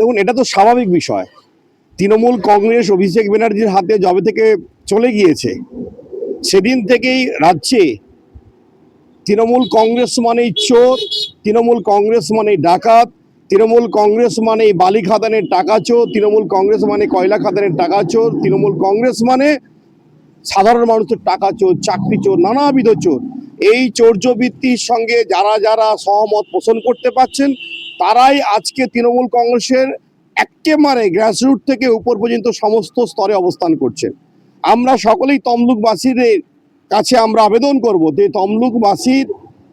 দেখুন, এটা তো স্বাভাবিক বিষয়। তৃণমূল কংগ্রেস অভিষেক ব্যানার্জির হাতে জবে থেকে চলে গিয়েছে, সেদিন থেকেই রাজ্যে তৃণমূল কংগ্রেস মানেই চোর, তৃণমূল কংগ্রেস মানেই ডাকাত, তৃণমূল কংগ্রেস মানেই বালি খাদানের টাকা চোর, তৃণমূল কংগ্রেস মানে কয়লা খাদানের টাকা চোর, তৃণমূল কংগ্রেস মানে সাধারণ মানুষের টাকা চোর, চাকরি চোর, নানাবিধ চোর। এই চৌর্যবৃত্তির সঙ্গে যারা যারা সহমত পোষণ করতে পারছেন তারাই আজকে তৃণমূল কংগ্রেসের একেবারে গ্রাসরুট থেকে উপর পর্যন্ত সমস্ত স্তরে অবস্থান করছেন। আমরা সকলেই তমলুকবাসীদের কাছে আমরা আবেদন করব যে তমলুকবাসীর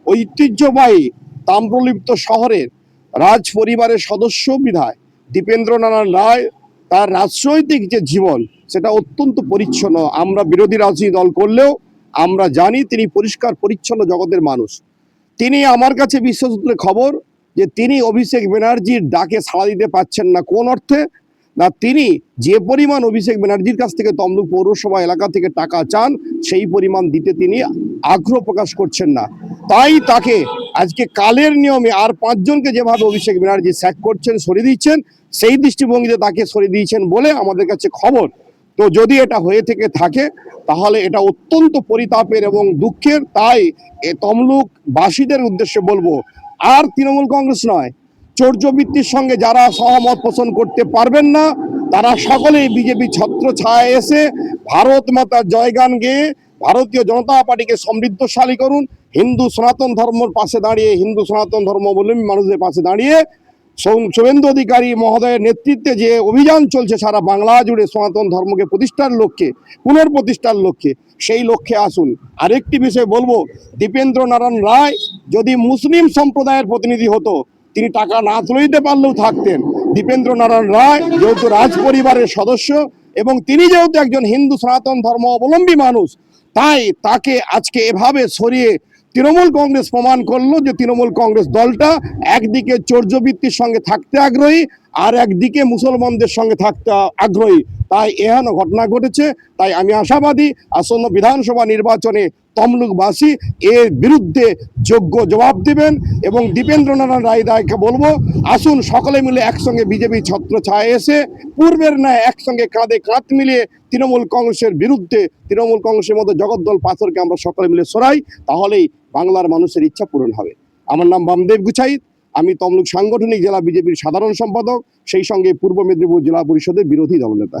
ঐতিহ্যবাহী তাম্রলিপ্ত শহরের রাজ পরিবারের সদস্য বিধায় দীপেন্দ্র দীপেন্দ্রনারায়ণ রায় তার রাজনৈতিক যে জীবন, সেটা অত্যন্ত পরিচ্ছন্ন। আমরা বিরোধী রাজনীতি দল করলেও আমরা জানি তিনি পরিষ্কার পরিচ্ছন্ন জগতের মানুষ। তিনি আমার কাছে বিশ্বসূত্রে খবর যে তিনি অভিষেক ব্যানার্জির ডাকে সাড়া দিতে পারছেন না। কোন অর্থে? না, তিনি যে পরিমাণ অভিষেক ব্যানার্জির কাছ থেকে তমলুক পৌরসভা এলাকা থেকে টাকা চান, সেই পরিমাণ দিতে তিনি আগ্রহ প্রকাশ করছেন না। তাই তাকে আজকে কালের নিয়মে আর পাঁচজনকে যেভাবে অভিষেক ব্যানার্জি স্যাক করছেন, সরিয়ে দিচ্ছেন, সেই দৃষ্টিভঙ্গিতে তাকে সরিয়ে দিয়েছেন বলে আমাদের কাছে খবর। তো যদি এটা হয়ে থেকে থাকে, তাহলে এটা অত্যন্ত পরিতাপের এবং দুঃখের। তাই তমলুক বাসীদের উদ্দেশ্যে বলব আর তৃণমূল কংগ্রেস নয়। চৌর্যবৃত্তির সঙ্গে যারা সহমত পোষণ করতে পারবেন না, তারা সকলেই বিজেপি ছত্র ছায় এসে ভারত মাতার জয়গান গেয়ে ভারতীয় জনতা পার্টিকে সমৃদ্ধশালী করুন। হিন্দু সনাতন ধর্মর পাশে দাঁড়িয়ে, হিন্দু সনাতন ধর্মাবলম্বী মানুষদের পাশে দাঁড়িয়ে শুভেন্দু অধিকারী মহোদয়ের নেতৃত্বে যে অভিযান চলছে সারা বাংলা জুড়ে সনাতন ধর্মকে প্রতিষ্ঠার লক্ষ্যে, পুনর্প্রতিষ্ঠার লক্ষ্যে, সেই লক্ষ্যে আসুন। আরেকটি বিষয় বলব, দীপেন্দ্র নারায়ণ রায় যদি মুসলিম সম্প্রদায়ের প্রতিনিধি হতো, তিনি টাকা না তুলে দিতে পারলেও থাকতেন। দীপেন্দ্র নারায়ণ রায় যেহেতু রাজ পরিবারের সদস্য এবং তিনি যেহেতু একজন হিন্দু সনাতন ধর্ম অবলম্বী মানুষ, তাই তাকে আজকে এভাবে সরিয়ে তৃণমূল কংগ্রেস প্রমাণ করল যে তৃণমূল কংগ্রেস দলটা একদিকে চৌর্যবৃত্তির সঙ্গে থাকতে আগ্রহী আর একদিকে মুসলমানদের সঙ্গে থাকতে আগ্রহী। তাই এহেন ঘটনা ঘটেছে। তাই আমি আশাবাদী, আসন্ন বিধানসভা নির্বাচনে তমলুকবাসী এর বিরুদ্ধে যোগ্য জবাব দেবেন এবং দীপেন্দ্রনারায়ণ রায় রায়কে বলব, আসুন সকলে মিলে একসঙ্গে বিজেপি ছত্র ছায় এসে, পূর্বের ন্যায় একসঙ্গে কাঁধে কাঁধ মিলিয়ে তৃণমূল কংগ্রেসের বিরুদ্ধে, তৃণমূল কংগ্রেসের মতো জগদ্দল পাথরকে আমরা সকলে মিলে সরাই, তাহলেই বাংলার মানুষের ইচ্ছা পূরণ হবে। আমার নাম বামদেব গুছাইত আমি তমলুক সাংগঠনিক জেলা বিজেপির সাধারণ সম্পাদক, সেই সঙ্গে পূর্ব মেদিনীপুর জেলা পরিষদের বিরোধী দলনেতা।